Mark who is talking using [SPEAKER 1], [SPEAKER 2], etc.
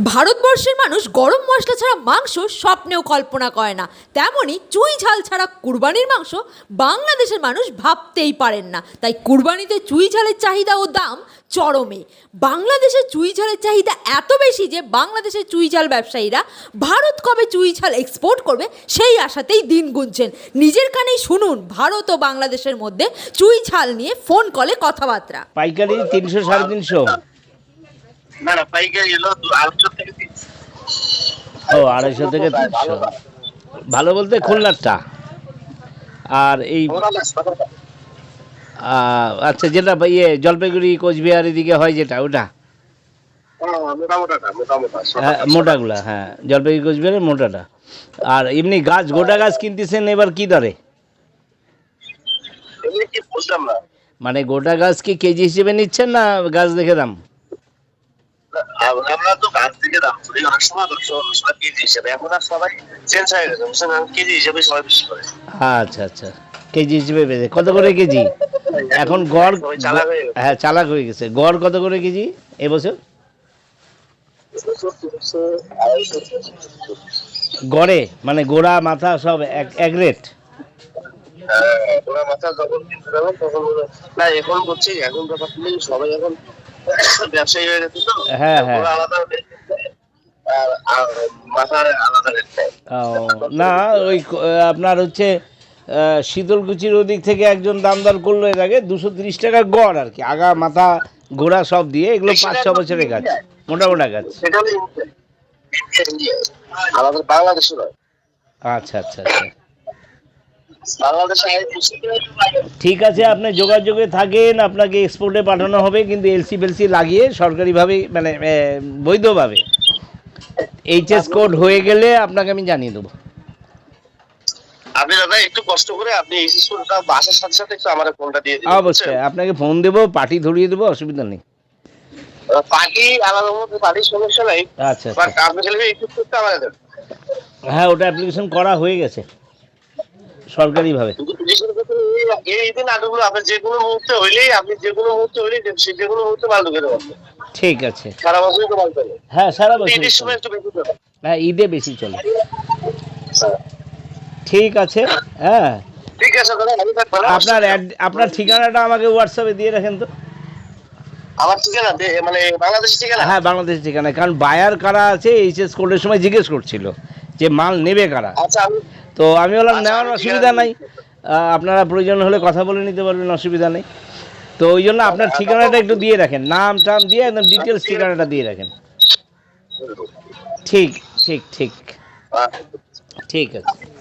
[SPEAKER 1] ভারতবর্ষের মানুষ গরম মশলা ছাড়া মাংস স্বপ্নেও কল্পনা করে না। তেমনই চুই ঝাল ছাড়া কুরবানির মাংস বাংলাদেশের মানুষ ভাবতেই পারেন না। তাই কুরবানিতে চুই ঝালের চাহিদা ও দাম চরমে। বাংলাদেশে চুই ঝালের চাহিদা এত বেশি যে বাংলাদেশের চুই ঝাল ব্যবসায়ীরা ভারত কবে চুই ঝাল এক্সপোর্ট করবে সেই আশাতেই দিন গুনছেন। নিজের কানেই শুনুন, ভারত ও বাংলাদেশের মধ্যে চুই ঝাল নিয়ে ফোন কলে কথাবার্তা।
[SPEAKER 2] পাইকারি তিনশো, সাড়ে তিনশো।
[SPEAKER 3] না না পাইকারি এলো আড়াইশো থেকে তিনশো।
[SPEAKER 2] ও আড়াইশো থেকে তিনশো। ভালো বলতে খুলনারটা। আর এই আচ্ছা যেটা ইয়ে জলপাইগুড়ি কোচবিহার এদিকে হয় যেটা ওটা? হ্যাঁ মোটাগুলা হ্যাঁ জলপাইগুড়ি কোচবিহারের মোটাটা। আর এমনি গাছ গোটা গাছ কিনতেছেন এবার কি দরে? মানে গোটা গাছ কি কেজি হিসেবে নিচ্ছেন না গাছ দেখে দাম?
[SPEAKER 3] আমরা তো থেকে দাম করি অনেক সময় অনেক কেজি হিসেবে। এখন আর সবাই চেঞ্জ হয়ে গেছে কেজি হিসেবে সবাই বেশি করে।
[SPEAKER 2] আচ্ছা আচ্ছা। কেজি হিসেবে বেঁধে কত করে কেজি? এখন গড়
[SPEAKER 3] সবাই হয়ে
[SPEAKER 2] চালাক হয়ে গেছে। গড় কত করে কেজি এবছর? গড়ে মানে গোড়া মাথা সব এক রেট?
[SPEAKER 3] হ্যাঁ, ওরা মাথা যখন না এখন করছি এখন ব্যাপারটা নেই, সবাই এখন ব্যবসায়ী হয়ে গেছে তো
[SPEAKER 2] হ্যাঁ, হ্যাঁ।
[SPEAKER 3] আলাদা
[SPEAKER 2] না ওই আপনার হচ্ছে শীতলকুচির ওদিক থেকে একজন দাম দর করল এর আগে দুশো তিরিশ টাকা গড় আর কি আগা মাথা ঘোড়া সব দিয়ে এগুলো পাঁচ ছ বছরের গাছ মোটা মোটা গাছ। আচ্ছা আচ্ছা আচ্ছা। ঠিক আছে আপনি যোগাযোগে থাকেন আপনাকে এক্সপোর্টে পাঠানো হবে কিন্তু এলসি ফেলসি লাগিয়ে সরকারিভাবে মানে বৈধভাবে। এইচএস কোড হয়ে গেলে আপনাকে আমি জানিয়ে দেবো।
[SPEAKER 3] আপনি দাদা একটু কষ্ট করে আপনি বাসার সাথে সাথে একটু আমার ফোনটা দিয়ে দিন
[SPEAKER 2] অবশ্যই আপনাকে ফোন দেবো পার্টি ধরিয়ে দেবো অসুবিধা নেই।
[SPEAKER 3] পার্টি আলাদা মতো পার্টির সমস্যা নাই।
[SPEAKER 2] আচ্ছা আচ্ছা।
[SPEAKER 3] আপনি আমার
[SPEAKER 2] হ্যাঁ ওটা অ্যাপ্লিকেশন করা হয়ে গেছে। সরকারিভাবে। ঠিক আছে। হ্যাঁ সারা বছর। হ্যাঁ ঈদে বেশি চলে। ঠিক আছে হ্যাঁ।
[SPEAKER 3] ঠিক আছে না।
[SPEAKER 2] আপনার আপনার ঠিকানাটা আমাকে হোয়াটসঅ্যাপে দিয়ে রাখেন তো।
[SPEAKER 3] আমার ঠিকানা? মানে বাংলাদেশের ঠিকানা?
[SPEAKER 2] হ্যাঁ বাংলাদেশের ঠিকানা। কারণ বায়ার কারা আছে এইচএস কোডের সময় জিজ্ঞেস করছিল। যে মাল নেবে কারা?
[SPEAKER 3] আচ্ছা
[SPEAKER 2] তো আমি বললাম
[SPEAKER 3] আচ্ছা,
[SPEAKER 2] নেওয়ার অসুবিধা নাই। আপনারা প্রয়োজন হলে কথা বলে নিতে পারবেন অসুবিধা নেই। তো ওই জন্য আপনার ঠিকানাটা একটু দিয়ে রাখেন। নাম টাম দিয়ে একদম ডিটেলস ঠিকানাটা দিয়ে রাখেন। ঠিক ঠিক ঠিক। ঠিক আছে।